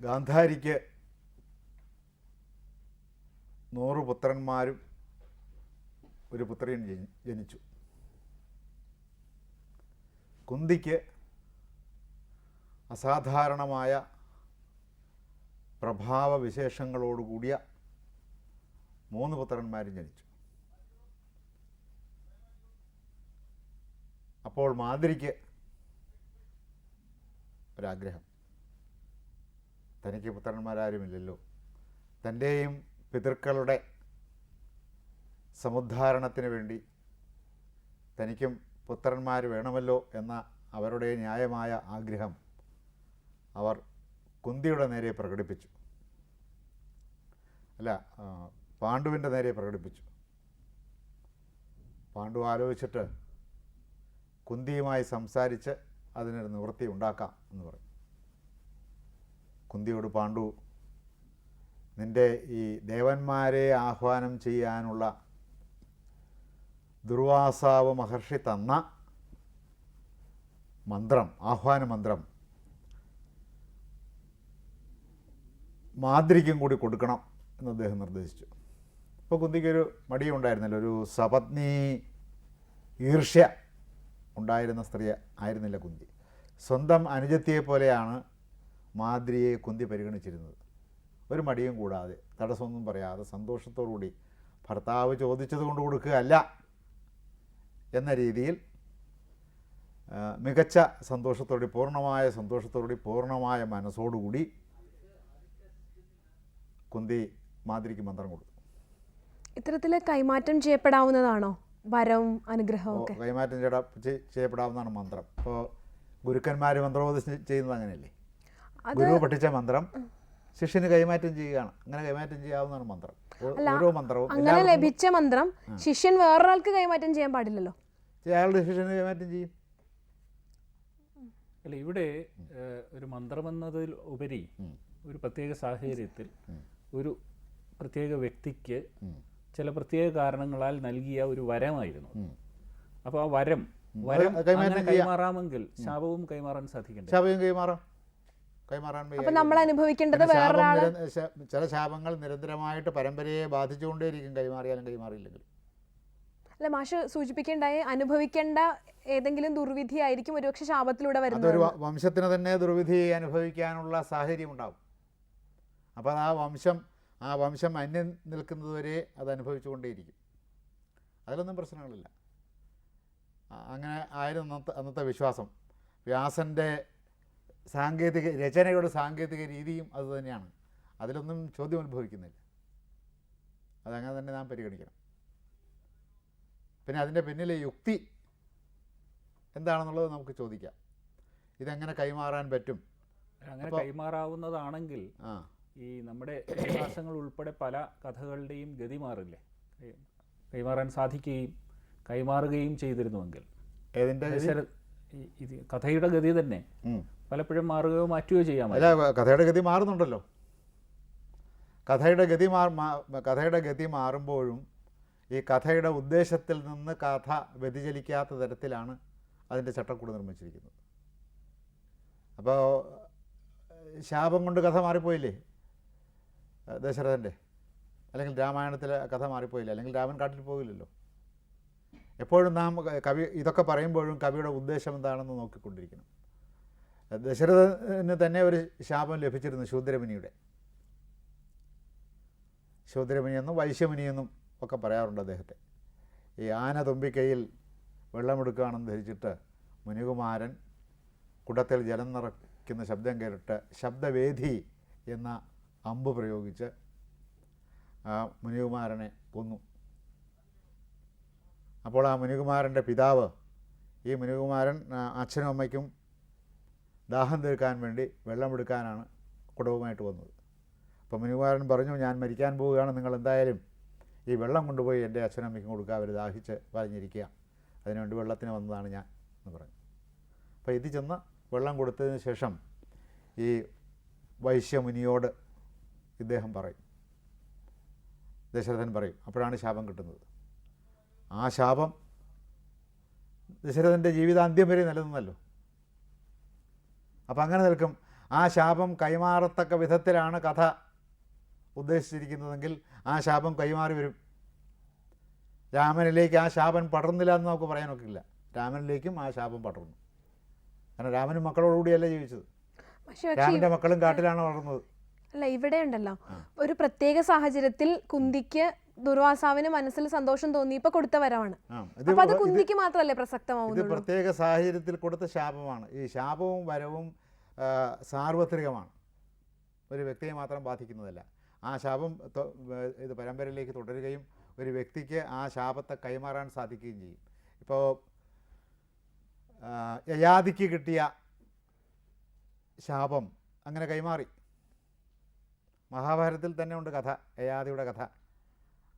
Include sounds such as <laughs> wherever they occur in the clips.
ഗാന്ധാരിക്ക് നൂറ് പുത്രന്മാരും ഒരു പുത്രിയും ജനി- ജനിച്ചു. കുന്തിക്ക് അസാധാരണമായ പ്രഭാവ വിശേഷങ്ങളോടുകൂടിയ മൂന്ന് പുത്രന്മാരും ജനിച്ചു. അപ്പോൾ മാതിരിക്ക് ഒരാഗ്രഹം. തനിക്ക് പുത്രന്മാരാരുമില്ലല്ലോ. തന്റെയും പിതൃക്കളുടെ സമുദ്ധാരണത്തിന് വേണ്ടി തനിക്കും പുത്രന്മാർ വേണമല്ലോ എന്ന അവരുടെ ന്യായമായ ആഗ്രഹം അവർ കുന്തിയുടെ നേരെ പ്രകടിപ്പിച്ചു. അല്ല പാണ്ഡുവിന്റെ നേരെ പ്രകടിപ്പിച്ചു. പാണ്ഡു ആലോചിച്ചിട്ട് കുന്തിയുമായി സംസാരിച്ച് അതിനൊരു നിവൃത്തി ഉണ്ടാക്കാം എന്ന് പറഞ്ഞു. കുന്തിയോട് പാണ്ഡു നിന്റെ ഈ ദേവന്മാരെ ആഹ്വാനം ചെയ്യാനുള്ള ദുർവാസാവ് മഹർഷി തന്ന മന്ത്രം ആഹ്വാന മന്ത്രം മാതൃക്കും കൂടി കൊടുക്കണം എന്ന് അദ്ദേഹം നിർദ്ദേശിച്ചു. അപ്പോൾ കുന്തിക്കൊരു മടിയുണ്ടായിരുന്നില്ല ഒരു സപത്നി ഈർഷ്യ ഉണ്ടായിരുന്ന സ്ത്രീ ആയിരുന്നില്ല കുന്തി. സ്വന്തം അനുജത്തിയെ പോലെയാണ് മാദ്രിയെ കുന്തി പരിഗണിച്ചിരുന്നത്. ഒരു മടിയും കൂടാതെ തടസ്സമൊന്നും പറയാതെ സന്തോഷത്തോടുകൂടി ഭർത്താവ് ചോദിച്ചത് കൊണ്ട് കൊടുക്കുകയല്ല എന്ന രീതിയിൽ മികച്ച സന്തോഷത്തോടെ പൂർണമായ സന്തോഷത്തോടെ പൂർണമായ മനസ്സോടുകൂടി കുന്തി മാതിരിക്ക് മന്ത്രം കൊടുത്തു. ഇത്തരത്തിൽ കൈമാറ്റം ചെയ്യപ്പെടാവുന്നതാണോ? വരവും അനുഗ്രഹവും കൈമാറ്റം ചെയ്യപ്പെടാവുന്നതാണ് മന്ത്രം. ഇപ്പോൾ ഗുരുക്കന്മാർ മന്ത്രോപദേശം ചെയ്യുന്നത് അങ്ങനെയല്ലേ? ഗുരു പഠിച്ച മന്ത്രം ശിഷ്യന് കൈമാറ്റം ചെയ്യുകയാണ്. അങ്ങനെ കൈമാറ്റം ചെയ്യാവുന്നതാണ് മന്ത്രം. ഓരോ മന്ത്രവും അങ്ങനെ ലഭിച്ച മന്ത്രം ശിഷ്യൻ വേറൊരാൾക്ക് കൈമാറ്റം ചെയ്യാൻ പാടില്ലല്ലോ? അയാളുടെ ശിഷ്യന് കൈമാറ്റം ചെയ്യും. അല്ല ഇവിടെ ഒരു മന്ത്രമെന്നതിൽ ഉപരി ഒരു പ്രത്യേക സാഹചര്യത്തിൽ ഒരു പ്രത്യേക വ്യക്തിക്ക് ചില പ്രത്യേക കാരണങ്ങളാൽ നൽകിയ ഒരു വരമായിരുന്നു. അപ്പോൾ ആ വരം വരം. കൈമാറാമെങ്കിൽ ശാപവും കൈമാറാൻ സാധിക്കണ്ടേ? ശാപവും കൈമാറാം. കൈമാറാൻ വയ്യ. നമ്മൾ അനുഭവിക്കേണ്ടത് ചില ശാപങ്ങൾ നിരന്തരമായിട്ട് പരമ്പരയെ ബാധിച്ചുകൊണ്ടേയിരിക്കും കൈമാറിയാലും കൈമാറിയില്ലെങ്കിലും. അല്ല മാഷ് സൂചിപ്പിക്കേണ്ടായി അനുഭവിക്കേണ്ട ഏതെങ്കിലും ദുർവിധി ആയിരിക്കും ഒരുപക്ഷെ ശാപത്തിലൂടെ വരുന്നത് ഒരു വംശത്തിന് തന്നെ ദുർവിധി അനുഭവിക്കാനുള്ള സാഹചര്യം ഉണ്ടാവും. അപ്പോൾ ആ വംശം ആ വംശം അന്യം നിൽക്കുന്നതുവരെ അത് അനുഭവിച്ചുകൊണ്ടേയിരിക്കും. അതിലൊന്നും പ്രശ്നങ്ങളില്ല. അങ്ങനെ ആയിരുന്നു അന്നത്തെ അന്നത്തെ വിശ്വാസം. വ്യാസന്റെ സാങ്കേതിക രചനയുടെ സാങ്കേതിക രീതിയും അതുതന്നെയാണ് അതിലൊന്നും ചോദ്യം ഉത്ഭവിക്കുന്നില്ല. അതങ്ങനെ തന്നെ നാം പരിഗണിക്കണം. പിന്നെ അതിന്റെ പിന്നിലെ യുക്തി എന്താണെന്നുള്ളത് നമുക്ക് ചോദിക്കാം. ഇതെങ്ങനെ കൈമാറാൻ പറ്റും? അങ്ങനെ കൈമാറാവുന്നതാണെങ്കിൽ ആ. ഈ നമ്മുടെ ഇതിഹാസങ്ങൾ ഉൾപ്പെടെ പല കഥകളുടെയും ഗതി മാറില്ലേ? കൈമാറാൻ സാധിക്കുകയും കൈമാറുകയും ചെയ്തിരുന്നുവെങ്കിൽ. ഏതിന്റെ കഥയുടെ ഗതി തന്നെ. പലപ്പോഴും മാറുകയോ മാറ്റുകയോ ചെയ്യാം അല്ല കഥയുടെ ഗതി മാറുന്നുണ്ടല്ലോ. കഥയുടെ ഗതി മാ മാ- കഥയുടെ ഗതി മാറുമ്പോഴും ഈ കഥയുടെ ഉദ്ദേശത്തിൽ നിന്ന് കഥ വ്യതിചലിക്കാത്ത തരത്തിലാണ് അതിന്റെ ചട്ടക്കൂട് നിർമ്മിച്ചിരിക്കുന്നത്. അപ്പോൾ ശാപം കൊണ്ട് കഥ മാറിപ്പോയില്ലേ? ദശരഥന്റെ. അല്ലെങ്കിൽ രാമായണത്തിലെ കഥ മാറിപ്പോയില്ല? അല്ലെങ്കിൽ രാമൻ കാട്ടിൽ പോകില്ലല്ലോ? എപ്പോഴും നാം കവി ഇതൊക്കെ പറയുമ്പോഴും കവിയുടെ ഉദ്ദേശം എന്താണെന്ന് നോക്കിക്കൊണ്ടിരിക്കണം. ദശരഥന് തന്നെ ഒരു ശാപം ലഭിച്ചിരുന്നു ശൂദ്രമുനിയുടെ. ശൂദ്രമിനിയെന്നും വൈശ്യമിനിയെന്നും ഒക്കെ പറയാറുണ്ട് അദ്ദേഹത്തെ. ഈ ആന തുമ്പിക്കൈയിൽ വെള്ളമെടുക്കുകയാണെന്ന് ധരിച്ചിട്ട് മുനികുമാരൻ കുടത്തിൽ ജലം നിറയ്ക്കുന്ന ശബ്ദം കേട്ടിട്ട് ശബ്ദവേദി എന്ന അമ്പ് പ്രയോഗിച്ച് ആ മുനികുമാരനെ കൊന്നു. അപ്പോൾ ആ മുനികുമാരന്റെ പിതാവ് ഈ മുനികുമാരൻ അച്ഛനും അമ്മയ്ക്കും ദാഹം തീർക്കാൻ വേണ്ടി വെള്ളമെടുക്കാനാണ് കുടവുമായിട്ട് വന്നത് അപ്പോൾ മുനികുമാരൻ പറഞ്ഞു ഞാൻ മരിക്കാൻ പോവുകയാണ്. നിങ്ങൾ എന്തായാലും ഈ വെള്ളം കൊണ്ടുപോയി എന്റെ അച്ഛനും അമ്മയ്ക്കും കൊടുക്കുക. അവർ ദാഹിച്ച് പറഞ്ഞിരിക്കുക. അതിനുവേണ്ടി വെള്ളത്തിന് വന്നതാണ് ഞാൻ എന്ന് പറഞ്ഞു. അപ്പോൾ ഇത് ചെന്ന് വെള്ളം കൊടുത്തതിന് ശേഷം ഈ വൈശ്യമുനിയോട് ഇദ്ദേഹം പറയും. ദശരഥൻ പറയും അപ്പോഴാണ് ശാപം കിട്ടുന്നത്. ആ ശാപം ദശരഥന്റെ ജീവിതാന്ത്യം വരെ നിലനിന്നല്ലോ. അപ്പം അങ്ങനെ നിൽക്കും. ആ ശാപം കൈമാറത്തക്ക വിധത്തിലാണ് കഥ ഉദ്ദേശിച്ചിരിക്കുന്നതെങ്കിൽ ആ ശാപം കൈമാറി വരും. രാമനിലേക്ക് ആ ശാപം പടർന്നില്ല എന്ന് നമുക്ക് പറയാനൊക്കില്ല രാമനിലേക്കും ആ ശാപം പടർന്നു. കാരണം രാമനും മക്കളോടുകൂടിയല്ല ജീവിച്ചത്. രാമന്റെ രാമന്റെ മക്കളും കാട്ടിലാണ് വളർന്നത്. അല്ല ഇവിടെ ഉണ്ടല്ലോ ഒരു പ്രത്യേക സാഹചര്യത്തിൽ കുന്തിക്ക് ദുർവാസാവിന് മനസ്സിൽ സന്തോഷം തോന്നി ഇപ്പൊ കൊടുത്ത വരവാണ്. അപ്പൊ അത് കുന്തിക്ക് മാത്രമല്ലേ ഇത് പ്രസക്തമാവുന്നുള്ളൂ പ്രത്യേക സാഹചര്യത്തിൽ കൊടുത്ത ശാപമാണ്. ഈ ശാപവും വരവും സാർവത്രികമാണ്. ഒരു വ്യക്തിയെ മാത്രം ബാധിക്കുന്നതല്ല. ആ ശാപം ഇത് പരമ്പരയിലേക്ക് തുടരുകയും ഒരു വ്യക്തിക്ക് ആ ശാപത്തെ കൈമാറാൻ സാധിക്കുകയും ചെയ്യും. ഇപ്പോൾ യയാദിക്ക് കിട്ടിയ ശാപം അങ്ങനെ കൈമാറി. മഹാഭാരതത്തിൽ തന്നെ ഉണ്ട് കഥ യയാദിയുടെ കഥ.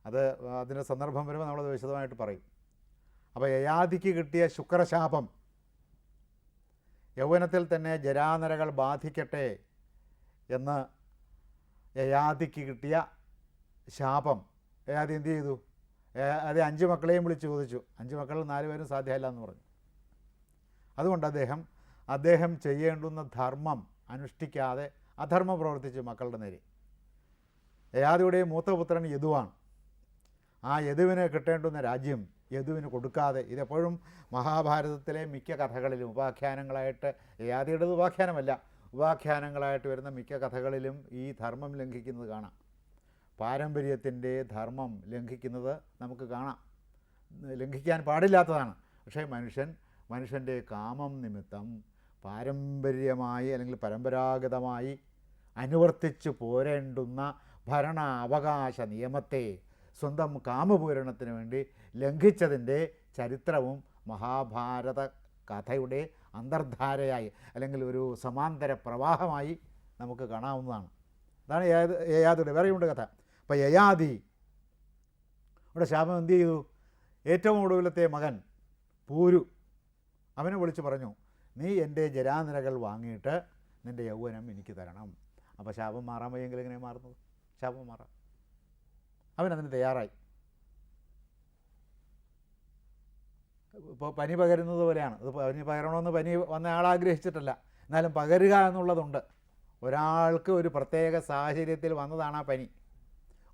അത് അതിന്റെ സന്ദർഭം വരുമ്പോൾ നമ്മളത് വിശദമായിട്ട് പറയും. അപ്പോൾ യയാതിക്ക് കിട്ടിയ ശുക്രശാപം യൗവനത്തിൽ തന്നെ ജരാനരകൾ ബാധിക്കട്ടെ എന്ന് യയാതിക്ക് കിട്ടിയ ശാപം. യയാതി എന്ത് ചെയ്തു? അത് അഞ്ച് മക്കളെയും വിളിച്ച് ചോദിച്ചു. അഞ്ച് മക്കളിൽ നാല് പേരും സാധ്യമല്ല എന്ന് പറഞ്ഞു. അതുകൊണ്ട് അദ്ദേഹം അദ്ദേഹം ചെയ്യേണ്ടുന്ന ധർമ്മം അനുഷ്ഠിക്കാതെ അധർമ്മം പ്രവർത്തിച്ചു മക്കളുടെ നേരെ. യയാദിയുടെ മൂത്തപുത്രൻ യദുവാണ്. ആ യദുവിന് കിട്ടേണ്ടുന്ന രാജ്യം യദുവിന് കൊടുക്കാതെ ഇതെപ്പോഴും മഹാഭാരതത്തിലെ മിക്ക കഥകളിലും ഉപാഖ്യാനങ്ങളായിട്ട് യാതിയുടേത് ഉപാഖ്യാനമല്ല ഉപാഖ്യാനങ്ങളായിട്ട് വരുന്ന മിക്ക കഥകളിലും ഈ ധർമ്മം ലംഘിക്കുന്നത് കാണാം. പാരമ്പര്യത്തിന്റെ ധർമ്മം ലംഘിക്കുന്നത് നമുക്ക് കാണാം. ലംഘിക്കാൻ പാടില്ലാത്തതാണ്. പക്ഷേ മനുഷ്യൻ മനുഷ്യന്റെ കാമം നിമിത്തം പാരമ്പര്യമായി അല്ലെങ്കിൽ പരമ്പരാഗതമായി അനുവർത്തിച്ചു പോരേണ്ടുന്ന ഭരണ അവകാശ നിയമത്തെ സ്വന്തം കാമപൂരണത്തിന് വേണ്ടി ലംഘിച്ചതിന്റെ ചരിത്രവും മഹാഭാരത കഥയുടെ അന്തർധാരയായി അല്ലെങ്കിൽ ഒരു സമാന്തര പ്രവാഹമായി നമുക്ക് കാണാവുന്നതാണ്. അതാണ് യയാതി യയാതിയുടെ വേറെയുണ്ട് കഥ. അപ്പോൾ യയാദി ഇവിടെ ശാപം എന്ത് ചെയ്തു? ഏറ്റവും ഒടുവിലത്തെ മകൻ പൂരു അവനെ വിളിച്ച് പറഞ്ഞു നീ എന്റെ ജരാനിരകൾ വാങ്ങിയിട്ട് നിന്റെ യൗവനം എനിക്ക് തരണം. അപ്പോൾ ശാപം മാറാൻ വയ്യെങ്കിൽ എങ്ങനെ മാറുന്നത്? ശാപം മാറാം. അവനതിന് തയ്യാറായി. ഇപ്പോൾ പനി പകരുന്നത് പോലെയാണ്. അത് പനി പകരണമെന്ന് പനി വന്ന ആൾ ആഗ്രഹിച്ചിട്ടല്ല. എന്നാലും പകരുക എന്നുള്ളതുണ്ട്. ഒരാൾക്ക് ഒരു പ്രത്യേക സാഹചര്യത്തിൽ വന്നതാണ് ആ പനി.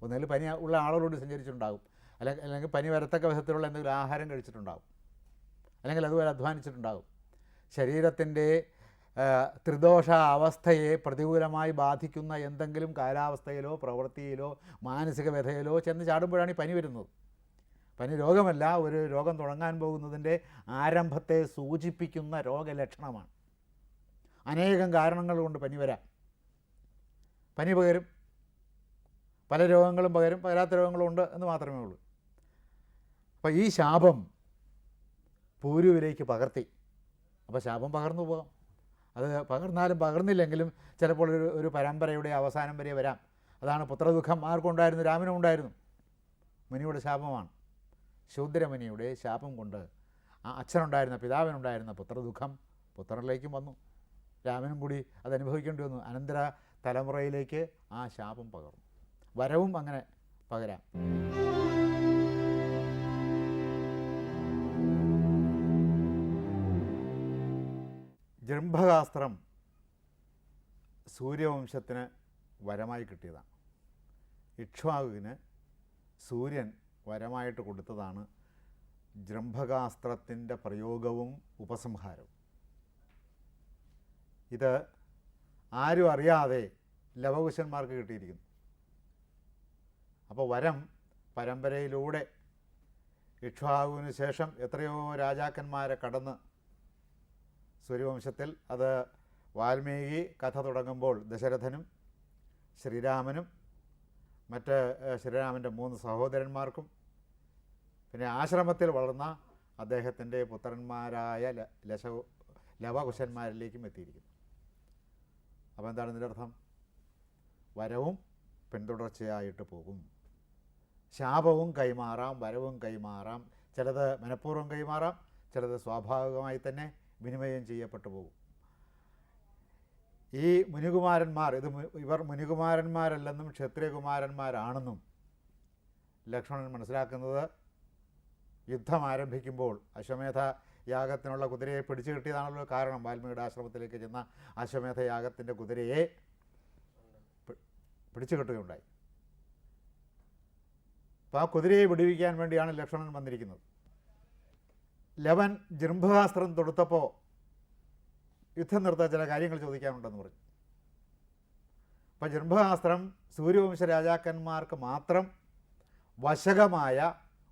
ഒന്നുകിൽ പനി ഉള്ള ആളുകളോട് സഞ്ചരിച്ചിട്ടുണ്ടാകും. അല്ലെങ്കിൽ അല്ലെങ്കിൽ പനി വരത്തക്ക വിധത്തിലുള്ള എന്തെങ്കിലും ആഹാരം കഴിച്ചിട്ടുണ്ടാകും. അല്ലെങ്കിൽ അതുപോലെ അധ്വാനിച്ചിട്ടുണ്ടാകും. ശരീരത്തിന്റെ ത്രിദോഷ അവസ്ഥയെ പ്രതികൂലമായി ബാധിക്കുന്ന എന്തെങ്കിലും കാലാവസ്ഥയിലോ പ്രവൃത്തിയിലോ മാനസിക വ്യഥയിലോ ചെന്ന് ചാടുമ്പോഴാണ് ഈ പനി വരുന്നത്. പനി രോഗമല്ല ഒരു രോഗം തുടങ്ങാൻ പോകുന്നതിന്റെ ആരംഭത്തെ സൂചിപ്പിക്കുന്ന രോഗലക്ഷണമാണ്. അനേകം കാരണങ്ങൾ കൊണ്ട് പനി വരാം. പനി പകരും. പല രോഗങ്ങളും പകരും പകരാത്ത രോഗങ്ങളും ഉണ്ട് എന്ന് മാത്രമേ ഉള്ളൂ. അപ്പോൾ ഈ ശാപം പൂരുവിലേക്ക് പകർത്തി. അപ്പോൾ ശാപം പകർന്നു പോകാം. അത് പകർന്നാലും പകർന്നില്ലെങ്കിലും ചിലപ്പോൾ ഒരു ഒരു പരമ്പരയുടെ അവസാനം വരെ വരാം. അതാണ് പുത്രദുഃഖം. ആർക്കുണ്ടായിരുന്നു? രാമനും ഉണ്ടായിരുന്നു. മുനിയുടെ ശാപമാണ്. ശൂദ്രമുനിയുടെ ശാപം കൊണ്ട് ആ അച്ഛനുണ്ടായിരുന്ന പിതാവിനുണ്ടായിരുന്ന പുത്രദുഃഖം പുത്രനിലേക്കും വന്നു. രാമനും കൂടി അത് അനുഭവിക്കേണ്ടി വന്നു. അനന്തര തലമുറയിലേക്ക് ആ ശാപം പകർന്നു. വരവും അങ്ങനെ പകരാം. ജൃംഭകാസ്ത്രം സൂര്യവംശത്തിന് വരമായി കിട്ടിയതാണ്. ഇക്ഷ്വാകുവിന് സൂര്യൻ വരമായിട്ട് കൊടുത്തതാണ് ജൃംഭകാസ്ത്രത്തിന്റെ പ്രയോഗവും ഉപസംഹാരവും. ഇത് ആരും അറിയാതെ ലവകുശന്മാർക്ക് കിട്ടിയിരിക്കുന്നു. അപ്പോൾ വരം പരമ്പരയിലൂടെ ഇക്ഷ്വാകുവിന് ശേഷം എത്രയോ രാജാക്കന്മാരെ കടന്ന് സൂര്യവംശത്തിൽ അത് വാൽമീകി കഥ തുടങ്ങുമ്പോൾ ദശരഥനും ശ്രീരാമനും മറ്റ് ശ്രീരാമന്റെ മൂന്ന് സഹോദരന്മാർക്കും പിന്നെ ആശ്രമത്തിൽ വളർന്ന അദ്ദേഹത്തിന്റെ പുത്രന്മാരായ ലശ ലവകുശന്മാരിലേക്കും എത്തിയിരിക്കുന്നു. അപ്പോൾ എന്താണ് ഇതിന്റെ അർത്ഥം? വരവും പിന്തുടർച്ചയായിട്ട് പോകും. ശാപവും കൈമാറാം വരവും കൈമാറാം. ചിലത് മനഃപൂർവം കൈമാറാം ചിലത് സ്വാഭാവികമായി തന്നെ വിനിമയം ചെയ്യപ്പെട്ടു പോകും. ഈ മുനികുമാരന്മാർ ഇത് ഇവർ മുനികുമാരന്മാരല്ലെന്നും ക്ഷത്രിയകുമാരന്മാരാണെന്നും ലക്ഷ്മണൻ മനസ്സിലാക്കുന്നത് യുദ്ധം ആരംഭിക്കുമ്പോൾ അശ്വമേധ യാഗത്തിനുള്ള കുതിരയെ പിടിച്ചു കിട്ടിയതാണല്ലോ കാരണം. വാൽമീകിയുടെ ആശ്രമത്തിലേക്ക് ചെന്ന അശ്വമേധ യാഗത്തിന്റെ കുതിരയെ പിടിച്ചു കിട്ടുകയുണ്ടായി. അപ്പോൾ ആ കുതിരയെ വിടുവിക്കാൻ വേണ്ടിയാണ് ലക്ഷ്മണൻ വന്നിരിക്കുന്നത്. ലവൻ ജൃംഭാസ്ത്രം തൊടുത്തപ്പോൾ യുദ്ധം നിർത്താൻ ചില കാര്യങ്ങൾ ചോദിക്കാനുണ്ടെന്ന് പറഞ്ഞു. അപ്പോൾ ജൃംഭാസ്ത്രം സൂര്യവംശ രാജാക്കന്മാർക്ക് മാത്രം വശകമായ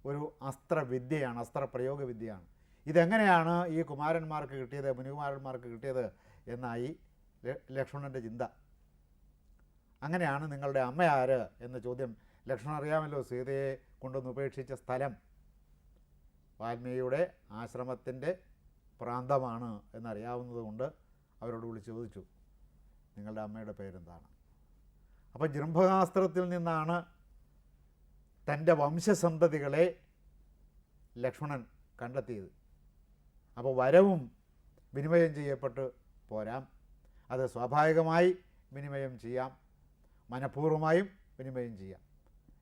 ഒരു അസ്ത്രവിദ്യയാണ് അസ്ത്രപ്രയോഗ വിദ്യയാണ് ഇതെങ്ങനെയാണ് ഈ കുമാരന്മാർക്ക് കിട്ടിയത് മുനികുമാരന്മാർക്ക് കിട്ടിയത് എന്നായി ലക്ഷ്മണന്റെ ചിന്ത. അങ്ങനെയാണ് നിങ്ങളുടെ അമ്മയാർ എന്ന ചോദ്യം ലക്ഷ്മണൻ അറിയാമല്ലോ സീതയെ കൊണ്ടുവന്ന് ഉപേക്ഷിച്ച സ്ഥലം. വാൽമീകിയുടെ ആശ്രമത്തിന്റെ പ്രാന്തമാണ് എന്നറിയാവുന്നതുകൊണ്ട് അവരോട് വിളിച്ച് ചോദിച്ചു നിങ്ങളുടെ അമ്മയുടെ പേരെന്താണ്? അപ്പോൾ ജൃംഭകാസ്ത്രത്തിൽ നിന്നാണ് തന്റെ വംശസന്തതികളെ ലക്ഷ്മണൻ കണ്ടെത്തിയത്. അപ്പോൾ വരവും വിനിമയം ചെയ്യപ്പെട്ട് പോരാം. അത് സ്വാഭാവികമായി വിനിമയം ചെയ്യാം. മനഃപൂർവമായും വിനിമയം ചെയ്യാം.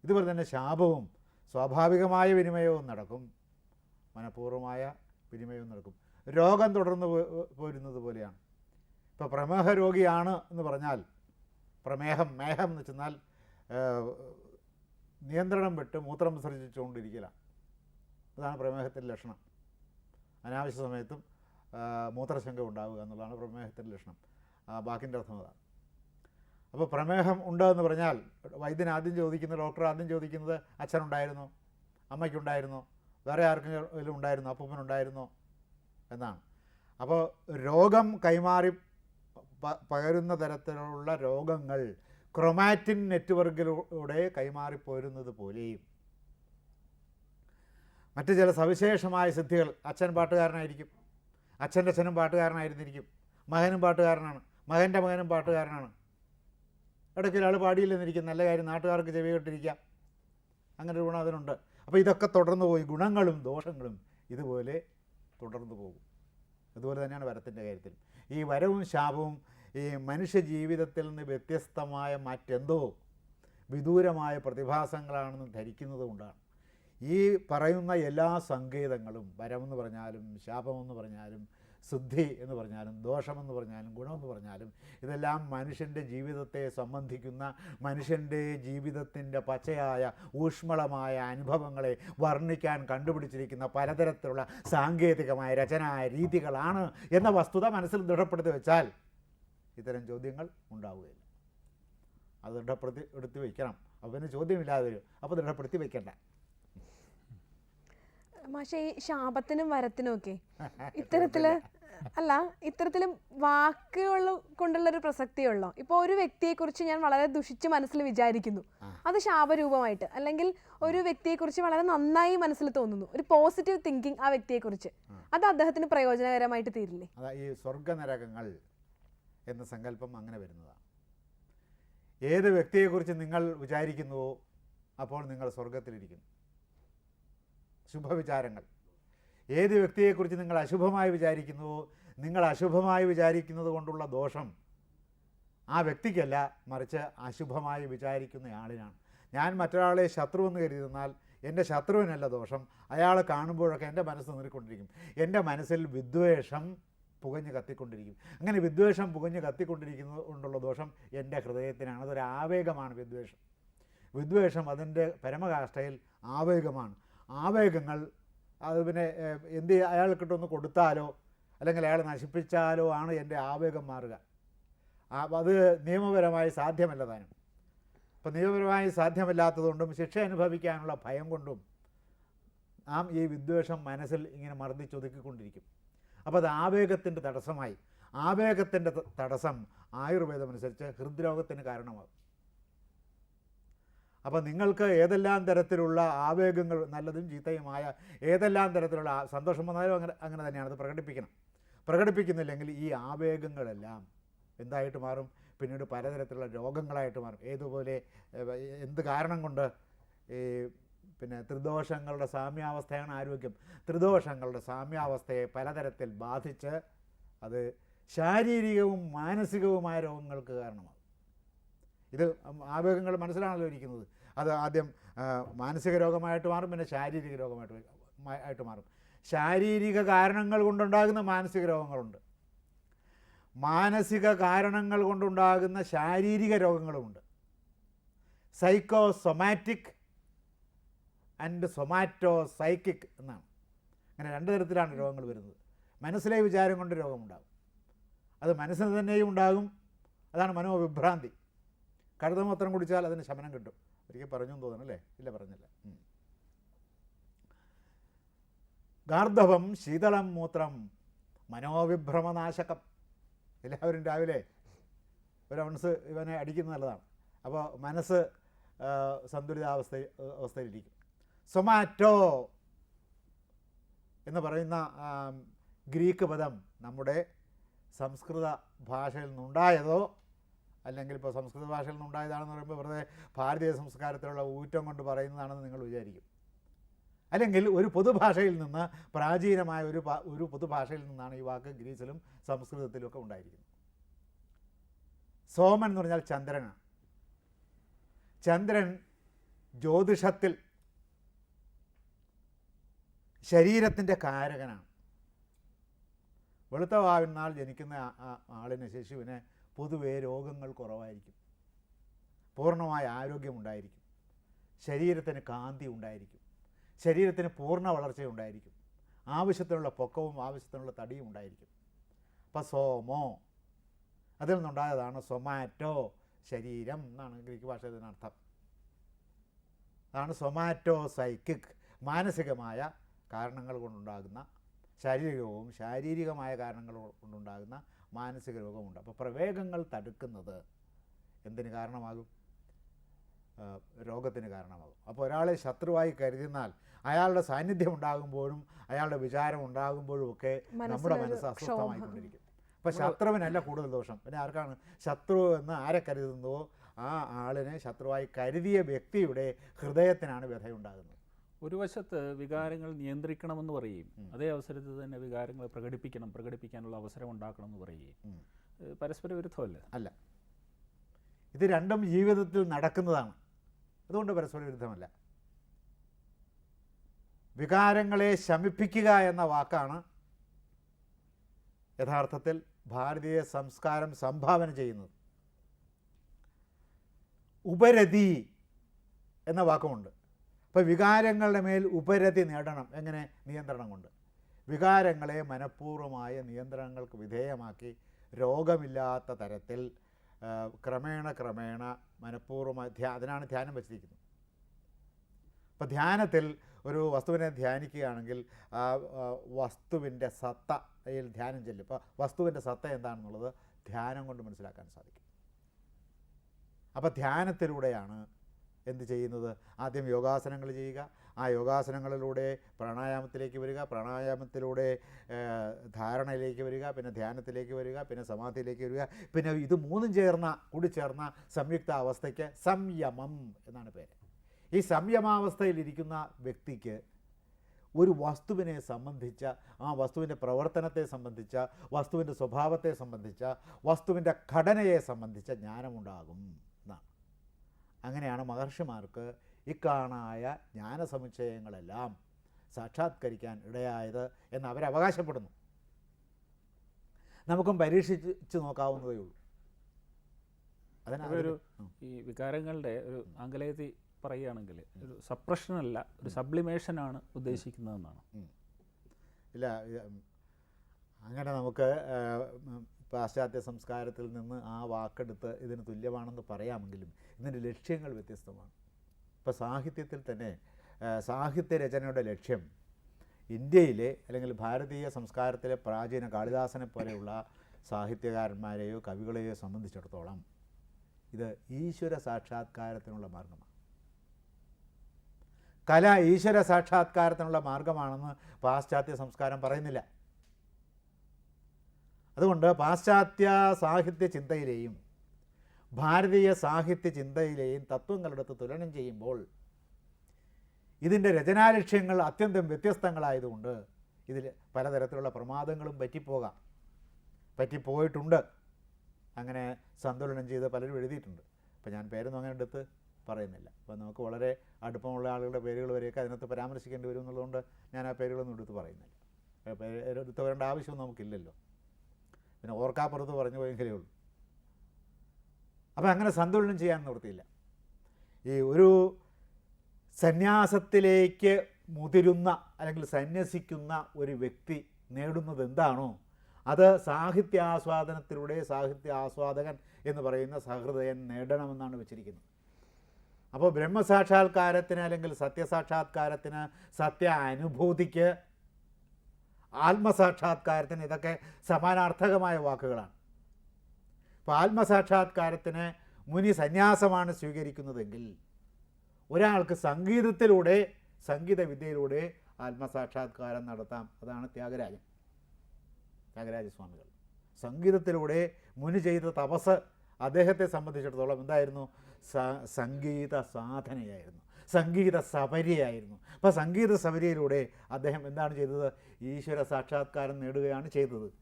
ഇതുപോലെ തന്നെ ശാപവും സ്വാഭാവികമായ വിനിമയവും നടക്കും. മനഃപൂർവമായ വിനിമയവും നടക്കും. രോഗം തുടർന്ന് പോരുന്നത് പോലെയാണ്. ഇപ്പോൾ പ്രമേഹ രോഗിയാണ് എന്ന് പറഞ്ഞാൽ പ്രമേഹം മേഹം എന്ന് വെച്ചെന്നാൽ നിയന്ത്രണം വിട്ട് മൂത്രം വിസർജിച്ചുകൊണ്ടിരിക്കലാണ്. അതാണ് പ്രമേഹത്തിന്റെ ലക്ഷണം. അനാവശ്യ സമയത്തും മൂത്രശങ്ക ഉണ്ടാവുക എന്നുള്ളതാണ് പ്രമേഹത്തിന്റെ ലക്ഷണം. ബാക്കിന്റെ അർത്ഥം അതാണ്. അപ്പോൾ പ്രമേഹം ഉണ്ട് എന്ന് പറഞ്ഞാൽ വൈദ്യൻ ആദ്യം ചോദിക്കുന്നത് ഡോക്ടർ ആദ്യം ചോദിക്കുന്നത് അച്ഛനുണ്ടായിരുന്നോ അമ്മയ്ക്കുണ്ടായിരുന്നോ വേറെ ആർക്കെങ്കിലും ഉണ്ടായിരുന്നോ? അപ്പൂപ്പനുണ്ടായിരുന്നോ എന്നാണ്. അപ്പോൾ രോഗം കൈമാറി പകരുന്ന തരത്തിലുള്ള രോഗങ്ങൾ ക്രൊമാറ്റിൻ നെറ്റ്വർക്കിലൂടെ കൈമാറിപ്പോരുന്നത് പോലെയും മറ്റ് ചില സവിശേഷമായ സിദ്ധികൾ അച്ഛൻ പാട്ടുകാരനായിരിക്കും. അച്ഛന്റെ അച്ഛനും പാട്ടുകാരനായിരുന്നിരിക്കും. മകനും പാട്ടുകാരനാണ്. മകന്റെ മകനും പാട്ടുകാരനാണ്. ഇടയ്ക്ക് ഒരാൾ പാടിയില്ലെന്നിരിക്കും. നല്ല കാര്യം നാട്ടുകാർക്ക് ചെവി കെട്ടിരിക്കാം. അങ്ങനെ ഒരു ഗുണം അതിനുണ്ട്. അപ്പോൾ ഇതൊക്കെ തുടർന്ന് പോയി. ഗുണങ്ങളും ദോഷങ്ങളും ഇതുപോലെ തുടർന്നു പോകും. അതുപോലെ തന്നെയാണ് വരത്തിന്റെ കാര്യത്തിൽ ഈ വരവും ശാപവും ഈ മനുഷ്യ ജീവിതത്തിൽ നിന്ന് വ്യത്യസ്തമായ മറ്റെന്തോ വിദൂരമായ പ്രതിഭാസങ്ങളാണെന്ന് ധരിക്കുന്നത് കൊണ്ടാണ്. ഈ പറയുന്ന എല്ലാ സങ്കേതങ്ങളും വരമെന്ന് പറഞ്ഞാലും ശാപമെന്ന് പറഞ്ഞാലും ശുദ്ധി എന്ന് പറഞ്ഞാലും ദോഷമെന്ന് പറഞ്ഞാലും ഗുണമെന്ന് പറഞ്ഞാലും ഇതെല്ലാം മനുഷ്യന്റെ ജീവിതത്തെ സംബന്ധിക്കുന്ന മനുഷ്യന്റെ ജീവിതത്തിന്റെ പച്ചയായ ഊഷ്മളമായ അനുഭവങ്ങളെ വർണിക്കാൻ കണ്ടുപിടിച്ചിരിക്കുന്ന പലതരത്തിലുള്ള സാങ്കേതികമായ രചനാ രീതികളാണ് എന്ന വസ്തുത മനസ്സിൽ ദൃഢപ്പെടുത്തി വെച്ചാൽ ഇത്തരം ചോദ്യങ്ങൾ ഉണ്ടാവുകയില്ല. അത് ദൃഢപ്പെടുത്തി എടുത്തു വയ്ക്കണം അവന് ചോദ്യമില്ലാതെ വരും. അപ്പോൾ ദൃഢപ്പെടുത്തി വയ്ക്കണ്ട മാഷെ ഈ ശാപത്തിനും വരത്തിനും ഒക്കെ ഇത്തരത്തിൽ അല്ല ഇത്തരത്തിലും വാക്കുകൾ കൊണ്ടുള്ള ഒരു പ്രസക്തിയുള്ളോ ഇപ്പോൾ ഒരു വ്യക്തിയെ കുറിച്ച് ഞാൻ വളരെ ദുഷിച്ച് മനസ്സിൽ വിചാരിക്കുന്നു. അത് ശാപരൂപമായിട്ട്. അല്ലെങ്കിൽ ഒരു വ്യക്തിയെ കുറിച്ച് വളരെ നന്നായി മനസ്സിൽ തോന്നുന്നു. ഒരു പോസിറ്റീവ് തിങ്കിങ് ആ വ്യക്തിയെ കുറിച്ച് അത് അദ്ദേഹത്തിന് പ്രയോജനകരമായിട്ട് തീരില്ലേ? അതാ ഈ സ്വർഗനരകങ്ങൾ എന്ന സങ്കല്പം അങ്ങനെ വരുന്നതാണ് ഏത് വ്യക്തിയെ കുറിച്ച് നിങ്ങൾ വിചാരിക്കുന്നുവോ അപ്പോൾ നിങ്ങൾ സ്വർഗത്തിലിരിക്കുന്നു ശുഭവിചാരങ്ങൾ. ഏത് വ്യക്തിയെക്കുറിച്ച് നിങ്ങൾ അശുഭമായി വിചാരിക്കുന്നുവോ നിങ്ങൾ അശുഭമായി വിചാരിക്കുന്നത് കൊണ്ടുള്ള ദോഷം ആ വ്യക്തിക്കല്ല മറിച്ച് അശുഭമായി വിചാരിക്കുന്ന ആളിനാണ്. ഞാൻ മറ്റൊരാളെ ശത്രു എന്ന് കരുതുന്നാൽ എന്റെ ശത്രുവിനല്ല ദോഷം. അയാൾ കാണുമ്പോഴൊക്കെ എന്റെ മനസ്സ് നിറിക്കൊണ്ടിരിക്കും എന്റെ മനസ്സിൽ വിദ്വേഷം പുകഞ്ഞ് കത്തിക്കൊണ്ടിരിക്കും. അങ്ങനെ വിദ്വേഷം പുകഞ്ഞ് കത്തിക്കൊണ്ടിരിക്കുന്നത് കൊണ്ടുള്ള ദോഷം എന്റെ ഹൃദയത്തിനാണ്. അതൊരു ആവേഗമാണ് വിദ്വേഷം. വിദ്വേഷം അതിന്റെ പരമകാഷ്ഠയിൽ ആവേഗമാണ്. ആവേഗങ്ങൾ അത് പിന്നെ എന്ത് അയാൾക്കിട്ടൊന്ന് കൊടുത്താലോ അല്ലെങ്കിൽ അയാൾ നശിപ്പിച്ചാലോ ആണ് എന്റെ ആവേഗം മാറുക. അത് നിയമപരമായി സാധ്യമല്ല താനും. അപ്പം നിയമപരമായി സാധ്യമല്ലാത്തതുകൊണ്ടും ശിക്ഷ അനുഭവിക്കാനുള്ള ഭയം കൊണ്ടും നാം ഈ വിദ്വേഷം മനസ്സിൽ ഇങ്ങനെ മർദ്ദിച്ചൊതുക്കിക്കൊണ്ടിരിക്കും അപ്പോൾ അത് ആവേഗത്തിന്റെ തടസ്സമായി. ആവേഗത്തിന്റെ തടസ്സം ആയുർവേദമനുസരിച്ച് ഹൃദ്രോഗത്തിന് കാരണമാകും. അപ്പോൾ നിങ്ങൾക്ക് ഏതെല്ലാം തരത്തിലുള്ള ആവേഗങ്ങൾ നല്ലതും ചീത്തയുമായ ഏതെല്ലാം തരത്തിലുള്ള സന്തോഷം വന്നാലും അങ്ങനെ അങ്ങനെ തന്നെയാണ്. അത് പ്രകടിപ്പിക്കണം. പ്രകടിപ്പിക്കുന്നില്ലെങ്കിൽ ഈ ആവേഗങ്ങളെല്ലാം എന്തായിട്ട് മാറും? പിന്നീട് പലതരത്തിലുള്ള രോഗങ്ങളായിട്ട് മാറും. ഏതുപോലെ എന്ത് കാരണം കൊണ്ട് ഈ പിന്നെ ത്രിദോഷങ്ങളുടെ സാമ്യാവസ്ഥയാണ് ആരോഗ്യം. ത്രിദോഷങ്ങളുടെ സാമ്യാവസ്ഥയെ പലതരത്തിൽ ബാധിച്ച് അത് ശാരീരികവും മാനസികവുമായ രോഗങ്ങൾക്ക് കാരണമാകും. ഇത് ആവേഗങ്ങൾ മനസ്സിലാണല്ലോ ഇരിക്കുന്നത്. അത് ആദ്യം മാനസിക രോഗമായിട്ട് മാറും പിന്നെ ശാരീരിക രോഗമായിട്ട് ആയിട്ട് മാറും. ശാരീരിക കാരണങ്ങൾ കൊണ്ടുണ്ടാകുന്ന മാനസിക രോഗങ്ങളുണ്ട്. മാനസിക കാരണങ്ങൾ കൊണ്ടുണ്ടാകുന്ന ശാരീരിക രോഗങ്ങളുമുണ്ട്. Psycho somatic and Zomato psychic എന്നാണ്. അങ്ങനെ രണ്ട് തരത്തിലാണ് രോഗങ്ങൾ വരുന്നത്. മനസ്സിലെ വിചാരം കൊണ്ട് രോഗമുണ്ടാകും. അത് മനസ്സിന് തന്നെയും ഉണ്ടാകും. അതാണ് മനോവിഭ്രാന്തി. കഴുതമൂത്രം കുടിച്ചാൽ അതിന് ശമനം കിട്ടും. ഒരിക്കൽ പറഞ്ഞു തോന്നുന്നു അല്ലേ? ഇല്ല പറഞ്ഞില്ല. ഗാർദ്ധവം ശീതളം മൂത്രം മനോവിഭ്രമനാശകം. എല്ലാവരും രാവിലെ ഒരു ഔൺസ് ഇവനെ അടിക്കുന്നത് നല്ലതാണ്. അപ്പോൾ മനസ്സ് സന്തുലിതാവസ്ഥ അവസ്ഥയിലിരിക്കും. സൊമാറ്റോ എന്ന് പറയുന്ന ഗ്രീക്ക് പദം നമ്മുടെ സംസ്കൃത ഭാഷയിൽ നിന്നുണ്ടായതോ അല്ലെങ്കിൽ ഇപ്പോൾ സംസ്കൃത ഭാഷയിൽ നിന്നുണ്ടായതാണെന്ന് പറയുമ്പോൾ വെറുതെ ഭാരതീയ സംസ്കാരത്തിലുള്ള ഊറ്റം കൊണ്ട് പറയുന്നതാണെന്ന് നിങ്ങൾ വിചാരിക്കും. അല്ലെങ്കിൽ ഒരു പൊതുഭാഷയിൽ നിന്ന് പ്രാചീനമായ ഒരു ഒരു പൊതുഭാഷയിൽ നിന്നാണ് ഈ വാക്ക് ഗ്രീസിലും സംസ്കൃതത്തിലും ഒക്കെ ഉണ്ടായിരിക്കുന്നത്. സോമൻ എന്ന് പറഞ്ഞാൽ ചന്ദ്രനാണ്. ചന്ദ്രൻ ജ്യോതിഷത്തിൽ ശരീരത്തിന്റെ കാരകനാണ്. വെളുത്ത വാവിനാൽ ജനിക്കുന്ന ആളിന് ശിശുവിന് പൊതുവേ രോഗങ്ങൾ കുറവായിരിക്കും. പൂർണമായ ആരോഗ്യമുണ്ടായിരിക്കും. ശരീരത്തിന് കാന്തി ഉണ്ടായിരിക്കും. ശരീരത്തിന് പൂർണ വളർച്ചയുണ്ടായിരിക്കും ആവശ്യത്തിനുള്ള പൊക്കവും ആവശ്യത്തിനുള്ള തടിയും ഉണ്ടായിരിക്കും. അപ്പോൾ സോമോ അതിൽ നിന്നുണ്ടായതാണ് സൊമാറ്റോ ശരീരം എന്നാണ് ഗ്രീക്ക് ഭാഷ ഇതിനർത്ഥം അതാണ് സൊമാറ്റോ സൈക്കിക് മാനസികമായ കാരണങ്ങൾ കൊണ്ടുണ്ടാകുന്ന ശാരീരികവും ശാരീരികമായ കാരണങ്ങൾ കൊണ്ടുണ്ടാകുന്ന മാനസിക രോഗമുണ്ട്. അപ്പോൾ പ്രവേഗങ്ങൾ തടുക്കുന്നത് എന്തിന് കാരണമാകും? രോഗത്തിന് കാരണമാകും. അപ്പോൾ ഒരാളെ ശത്രുവായി കരുതിനാൽ അയാളുടെ സാന്നിധ്യം ഉണ്ടാകുമ്പോഴും അയാളുടെ വിചാരം ഉണ്ടാകുമ്പോഴും ഒക്കെ നമ്മുടെ മനസ്സ് അസ്വസ്ഥമായി അസ്വസ്ഥമായിക്കൊണ്ടിരിക്കും. അപ്പോൾ ശത്രുവിനല്ല കൂടുതൽ ദോഷം. പിന്നെ ആർക്കാണ്? ശത്രു എന്ന് ആരെ കരുതുന്നുവോ? ആ ആളിനെ ശത്രുവായി കരുതിയ വ്യക്തിയുടെ ഹൃദയത്തിനാണ് വ്യഥയുണ്ടാകുന്നത്. ഒരു വശത്ത് വികാരങ്ങൾ നിയന്ത്രിക്കണമെന്ന് പറയുകയും അതേ അവസരത്തിൽ തന്നെ വികാരങ്ങൾ പ്രകടിപ്പിക്കണം പ്രകടിപ്പിക്കാനുള്ള അവസരം ഉണ്ടാക്കണം എന്ന് പറയുകയും. പരസ്പര വിരുദ്ധമല്ല അല്ല. ഇത് രണ്ടും ജീവിതത്തിൽ നടക്കുന്നതാണ്. അതുകൊണ്ട് പരസ്പര വിരുദ്ധമല്ല വികാരങ്ങളെ ശമിപ്പിക്കുക എന്ന വാക്കാണ് യഥാർത്ഥത്തിൽ ഭാരതീയ സംസ്കാരം സംഭാവന ചെയ്യുന്നത്. ഉപരതി എന്ന വാക്കുമുണ്ട്. അപ്പോൾ വികാരങ്ങളുടെ മേൽ ഉപരതി നേടണം. എങ്ങനെ? നിയന്ത്രണം കൊണ്ട്. വികാരങ്ങളെ മനഃപൂർവമായ നിയന്ത്രണങ്ങൾക്ക് വിധേയമാക്കി രോഗമില്ലാത്ത തരത്തിൽ ക്രമേണ ക്രമേണ മനഃപൂർവമായി ധ്യാ അതിനാണ് ധ്യാനം വച്ചിരിക്കുന്നത്. അപ്പോൾ ധ്യാനത്തിൽ ഒരു വസ്തുവിനെ ധ്യാനിക്കുകയാണെങ്കിൽ ആ, വസ്തുവിന്റെ സത്തയിൽ ധ്യാനം ചെല്ലും. ഇപ്പോൾ വസ്തുവിന്റെ സത്ത എന്താണെന്നുള്ളത് ധ്യാനം കൊണ്ട് മനസ്സിലാക്കാൻ സാധിക്കും. അപ്പോൾ ധ്യാനത്തിലൂടെയാണ് എന്ത് ചെയ്യുന്നത്? ആദ്യം യോഗാസനങ്ങൾ ചെയ്യുക. ആ യോഗാസനങ്ങളിലൂടെ പ്രാണായാമത്തിലേക്ക് വരിക. പ്രാണായാമത്തിലൂടെ ധാരണയിലേക്ക് വരിക. പിന്നെ ധ്യാനത്തിലേക്ക് വരിക. പിന്നെ സമാധിയിലേക്ക് വരിക. പിന്നെ ഇത് മൂന്നും ചേർന്ന കൂടി ചേർന്ന സംയുക്ത അവസ്ഥയ്ക്ക് സംയമം എന്നാണ് പേര്. ഈ സംയമാവസ്ഥയിലിരിക്കുന്ന വ്യക്തിക്ക് ഒരു വസ്തുവിനെ സംബന്ധിച്ച ആ വസ്തുവിന്റെ പ്രവർത്തനത്തെ സംബന്ധിച്ച വസ്തുവിന്റെ സ്വഭാവത്തെ സംബന്ധിച്ച വസ്തുവിന്റെ ഘടനയെ സംബന്ധിച്ച ജ്ഞാനമുണ്ടാകും. അങ്ങനെയാണ് മഹർഷിമാർക്ക് ഇക്കാണായ ജ്ഞാനസമുച്ചയങ്ങളെല്ലാം സാക്ഷാത്കരിക്കാൻ ഇടയായത് എന്ന് അവരവകാശപ്പെടുന്നു. നമുക്കും പരീക്ഷിച്ച് നോക്കാവുന്നതേ ഉള്ളൂ. അതിനൊരു ഈ വികാരങ്ങളുടെ ഒരു ആംഗലേയത്തിൽ പറയുകയാണെങ്കിൽ ഒരു സപ്രഷനല്ല ഒരു സബ്ലിമേഷനാണ് ഉദ്ദേശിക്കുന്നതെന്നാണ്. ഇല്ല അങ്ങനെ നമുക്ക് പാശ്ചാത്യ സംസ്കാരത്തിൽ നിന്ന് ആ വാക്കെടുത്ത് ഇതിന് തുല്യമാണെന്ന് പറയാമെങ്കിലും ഇതിന്റെ ലക്ഷ്യങ്ങൾ വ്യത്യസ്തമാണ്. ഇപ്പോൾ സാഹിത്യത്തിൽ തന്നെ സാഹിത്യ രചനയുടെ ലക്ഷ്യം ഇന്ത്യയിലെ അല്ലെങ്കിൽ ഭാരതീയ സംസ്കാരത്തിലെ പ്രാചീന കാളിദാസനെ പോലെയുള്ള സാഹിത്യകാരന്മാരെയോ കവികളെയോ സംബന്ധിച്ചിടത്തോളം ഇത് ഈശ്വര സാക്ഷാത്കാരത്തിനുള്ള മാർഗമാണ് കല ഈശ്വര സാക്ഷാത്കാരത്തിനുള്ള മാർഗമാണെന്ന് പാശ്ചാത്യ സംസ്കാരം പറയുന്നില്ല. അതുകൊണ്ട് പാശ്ചാത്യ സാഹിത്യ ചിന്തയിലെയും ഭാരതീയ സാഹിത്യ ചിന്തയിലെയും തത്വങ്ങളെടുത്ത് തുലനം ചെയ്യുമ്പോൾ ഇതിന്റെ രചനാലക്ഷ്യങ്ങൾ അത്യന്തം വ്യത്യസ്തങ്ങളായതുകൊണ്ട് ഇതിൽ പലതരത്തിലുള്ള പ്രമാദങ്ങളും പറ്റിപ്പോകാം. പറ്റിപ്പോയിട്ടുണ്ട്. അങ്ങനെ സന്തുലനം ചെയ്ത് പലരും എഴുതിയിട്ടുണ്ട്. അപ്പോൾ ഞാൻ പേരൊന്നും അങ്ങനെ എടുത്ത് പറയുന്നില്ല. അപ്പോൾ നമുക്ക് വളരെ അടുപ്പമുള്ള ആളുകളുടെ പേരുകൾ വരെയൊക്കെ അതിനകത്ത് പരാമർശിക്കേണ്ടി വരും എന്നുള്ളതുകൊണ്ട് ഞാൻ ആ പേരുകളൊന്നും എടുത്ത് പറയുന്നില്ല. എടുത്ത് വരേണ്ട ആവശ്യമൊന്നും നമുക്കില്ലല്ലോ. പിന്നെ ഓർക്കാപ്പുറത്ത് പറഞ്ഞു പോയെങ്കിലേ ഉള്ളൂ. അപ്പം അങ്ങനെ സന്തുലനം ചെയ്യാൻ നിർത്തിയില്ല ഈ ഒരു സന്യാസത്തിലേക്ക് മുതിരുന്ന അല്ലെങ്കിൽ സന്യസിക്കുന്ന ഒരു വ്യക്തി നേടുന്നത് എന്താണോ അത് സാഹിത്യാസ്വാദനത്തിലൂടെ സാഹിത്യ ആസ്വാദകൻ എന്ന് പറയുന്ന സഹൃദയൻ നേടണമെന്നാണ് വെച്ചിരിക്കുന്നത്. അപ്പോൾ ബ്രഹ്മസാക്ഷാത്കാരത്തിന് അല്ലെങ്കിൽ സത്യസാക്ഷാത്കാരത്തിന് സത്യ അനുഭൂതിക്ക് ആത്മസാക്ഷാത്കാരത്തിന് ഇതൊക്കെ സമാനാർത്ഥകമായ വാക്കുകളാണ്. അപ്പോൾ ആത്മസാക്ഷാത്കാരത്തിന് മുനി സന്യാസമാണ് സ്വീകരിക്കുന്നതെങ്കിൽ ഒരാൾക്ക് സംഗീതത്തിലൂടെ സംഗീത വിദ്യയിലൂടെ ആത്മസാക്ഷാത്കാരം നടത്താം. അതാണ് ത്യാഗരാജൻ. ത്യാഗരാജസ്വാമികൾ. സംഗീതത്തിലൂടെ മുനി ചെയ്ത തപസ് അദ്ദേഹത്തെ സംബന്ധിച്ചിടത്തോളം എന്തായിരുന്നു? സംഗീത സാധനയായിരുന്നു. സംഗീത സബരിയായിരുന്നു അപ്പോൾ സംഗീത സബരിയിലൂടെ അദ്ദേഹം എന്താണ് ചെയ്തത്? ഈശ്വര സാക്ഷാത്കാരം നേടുകയാണ് ചെയ്തത്.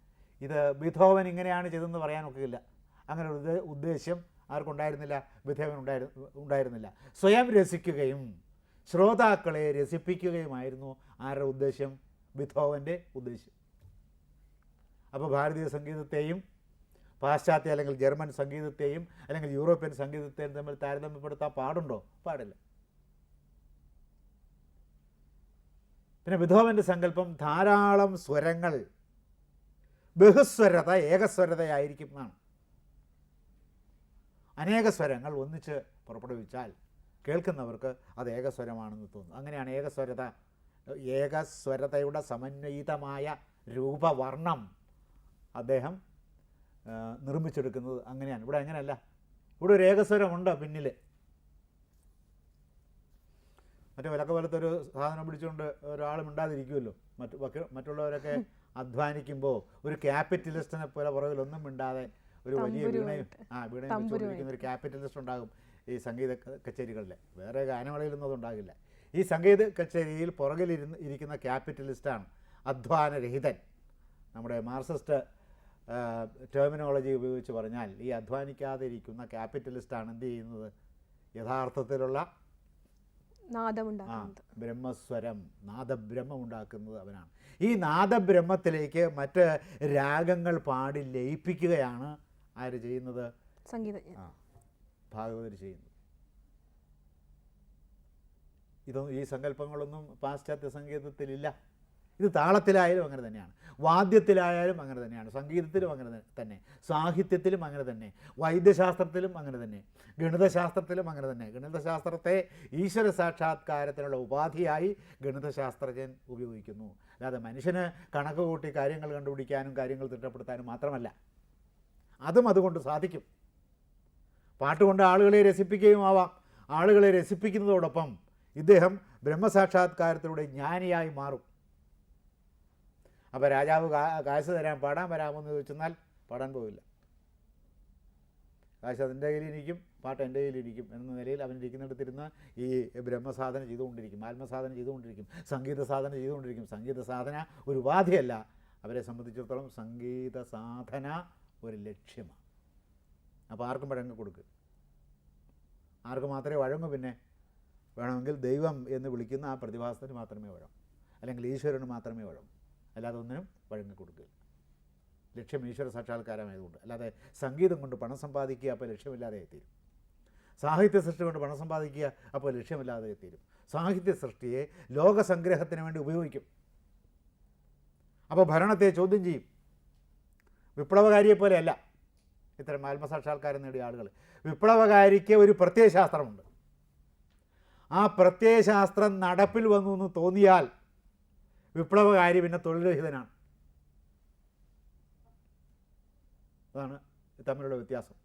ഇത് ബിധോവൻ ഇങ്ങനെയാണ് ചെയ്തതെന്ന് പറയാനൊക്കില്ല. അങ്ങനെ ഒരു ഉദ്ദേ- ഉദ്ദേശ്യം ആർക്കുണ്ടായിരുന്നില്ല. വിധേവൻ ഉണ്ടായിരു ഉണ്ടായിരുന്നില്ല. സ്വയം രസിക്കുകയും ശ്രോതാക്കളെ രസിപ്പിക്കുകയുമായിരുന്നു ആരുടെ ഉദ്ദേശ്യം? ബിധോവന്റെ ഉദ്ദേശ്യം. അപ്പോൾ ഭാരതീയ സംഗീതത്തെയും പാശ്ചാത്യ അല്ലെങ്കിൽ ജർമ്മൻ സംഗീതത്തെയും അല്ലെങ്കിൽ യൂറോപ്യൻ സംഗീതത്തെയും തമ്മിൽ താരതമ്യപ്പെടുത്താൻ പാടുണ്ടോ? പാടില്ല. പിന്നെ വിധോവന്റെ സങ്കല്പം ധാരാളം സ്വരങ്ങൾ. ബഹുസ്വരത ഏകസ്വരതയായിരിക്കും എന്നാണ് അനേക സ്വരങ്ങൾ ഒന്നിച്ച് പുറപ്പെടുവിച്ചാൽ കേൾക്കുന്നവർക്ക് അത് ഏകസ്വരമാണെന്ന് തോന്നുന്നു അങ്ങനെയാണ് ഏകസ്വരത. ഏകസ്വരതയുടെ സമന്വയിതമായ രൂപവർണം അദ്ദേഹം നിർമ്മിച്ചെടുക്കുന്നത് അങ്ങനെയാണ്. ഇവിടെ അങ്ങനെയല്ല. ഇവിടെ ഒരു ഏകസ്വരമുണ്ട് പിന്നിൽ മറ്റേ വിലക്ക പോലത്തെ ഒരു സാധനം പിടിച്ചുകൊണ്ട് ഒരാളും മിണ്ടാതിരിക്കുമല്ലോ മറ്റു മറ്റുള്ളവരൊക്കെ <laughs> അധ്വാനിക്കുമ്പോൾ ഒരു ക്യാപിറ്റലിസ്റ്റിനെ പോലെ പുറകിലൊന്നും മിണ്ടാതെ ഒരു വലിയ വീണയും ആ വീണയും വെച്ചുകൊണ്ടിരിക്കുന്ന ഒരു ക്യാപിറ്റലിസ്റ്റ് ഉണ്ടാകും ഈ സംഗീത കച്ചേരികളിലെ. കച്ചേരികളിൽ വേറെ ഗാനമേളയിലൊന്നും അതുണ്ടാകില്ല ഈ സംഗീത കച്ചേരിയിൽ പുറകിലിരുന്ന് ഇരിക്കുന്ന ക്യാപിറ്റലിസ്റ്റാണ് അധ്വാനരഹിതൻ. നമ്മുടെ മാർസിസ്റ്റ് ടെർമിനോളജി ഉപയോഗിച്ച് പറഞ്ഞാൽ ഈ അധ്വാനിക്കാതെ ഇരിക്കുന്ന ക്യാപിറ്റലിസ്റ്റാണ് എന്ത് ചെയ്യുന്നത്? യഥാർത്ഥത്തിലുള്ള ആ ബ്രഹ്മസ്വരം നാദബ്രഹ്മം ഉണ്ടാക്കുന്നത് അവനാണ്. ഈ നാദബ്രഹ്മത്തിലേക്ക് മറ്റ് രാഗങ്ങൾ പാടി ലയിപ്പിക്കുകയാണ് ആര് ചെയ്യുന്നത്? സംഗീത ആ ഭാഗവതർ ചെയ്യുന്നത് ഇതൊന്നും ഈ സങ്കല്പങ്ങളൊന്നും പാശ്ചാത്യ സംഗീതത്തിലില്ല. ഇത് താളത്തിലായാലും അങ്ങനെ തന്നെയാണ്. വാദ്യത്തിലായാലും അങ്ങനെ തന്നെയാണ്. സംഗീതത്തിലും അങ്ങനെ തന്നെ. സാഹിത്യത്തിലും അങ്ങനെ തന്നെ. വൈദ്യശാസ്ത്രത്തിലും അങ്ങനെ തന്നെ. ഗണിതശാസ്ത്രത്തിലും അങ്ങനെ തന്നെ. ഗണിതശാസ്ത്രത്തെ ഈശ്വര സാക്ഷാത്കാരത്തിനുള്ള ഉപാധിയായി ഗണിതശാസ്ത്രജ്ഞൻ ഉപയോഗിക്കുന്നു. അല്ലാതെ മനുഷ്യന് കണക്ക് കൂട്ടി കാര്യങ്ങൾ കണ്ടുപിടിക്കാനും കാര്യങ്ങൾ തിട്ടപ്പെടുത്താനും മാത്രമല്ല. അതും അതുകൊണ്ട് സാധിക്കും. പാട്ടുകൊണ്ട് ആളുകളെ രസിപ്പിക്കുകയും ആവാം. ആളുകളെ രസിപ്പിക്കുന്നതോടൊപ്പം ഇദ്ദേഹം ബ്രഹ്മസാക്ഷാത്കാരത്തിലൂടെ ജ്ഞാനിയായി മാറും. അപ്പോൾ രാജാവ് കാശ് തരാൻ പാടാൻ വരാമെന്ന് ചോദിച്ചെന്നാൽ പാടാൻ പോവില്ല. കാശ് അതിന്റെ കയ്യിലിരിക്കും പാട്ട് എന്റെ കയ്യിലിരിക്കും എന്ന നിലയിൽ അവൻ ഇരിക്കുന്നിടത്തിരുന്ന് ഈ ബ്രഹ്മസാധന ചെയ്തുകൊണ്ടിരിക്കും ആത്മസാധന ചെയ്തുകൊണ്ടിരിക്കും സംഗീത സാധന ചെയ്തുകൊണ്ടിരിക്കും. സംഗീത സാധന ഒരു ഉപാധിയല്ല. അവരെ സംബന്ധിച്ചിടത്തോളം സംഗീത സാധന ഒരു ലക്ഷ്യമാണ്. അപ്പോൾ ആർക്കും വഴങ്ങ് കൊടുക്കുക ആർക്ക് മാത്രമേ വഴങ്ങൂ പിന്നെ? വേണമെങ്കിൽ ദൈവം എന്ന് വിളിക്കുന്ന ആ പ്രതിഭാസത്തിന് മാത്രമേ വഴങ്ങൂ. അല്ലെങ്കിൽ ഈശ്വരന് മാത്രമേ വഴങ്ങൂ. അല്ലാതെ ഒന്നിനും വഴങ്ങി കൊടുക്കുക ലക്ഷ്യം ഈശ്വര സാക്ഷാത്കാരമായതുകൊണ്ട്. അല്ലാതെ സംഗീതം കൊണ്ട് പണം സമ്പാദിക്കുക അപ്പോൾ ലക്ഷ്യമില്ലാതെ തീരും സാഹിത്യ സൃഷ്ടി കൊണ്ട് പണം സമ്പാദിക്കുക അപ്പോൾ ലക്ഷ്യമില്ലാതെ തീരും സാഹിത്യ സൃഷ്ടിയെ ലോകസംഗ്രഹത്തിന് വേണ്ടി ഉപയോഗിക്കും. അപ്പോൾ ഭരണത്തെ ചോദ്യം ചെയ്യും. വിപ്ലവകാരിയെ പോലെയല്ല. ഇത്തരം ആത്മസാക്ഷാത്കാരം നേടിയ ആളുകൾ. വിപ്ലവകാരിക്ക് ഒരു പ്രത്യയശാസ്ത്രമുണ്ട്. ആ പ്രത്യയശാസ്ത്രം നടപ്പിൽ വന്നു എന്ന് തോന്നിയാൽ വിപ്ലവകാരി പിന്നെ തൊഴിൽരഹിതനാണ്. അതാണ് തമ്മിലുള്ള വ്യത്യാസം.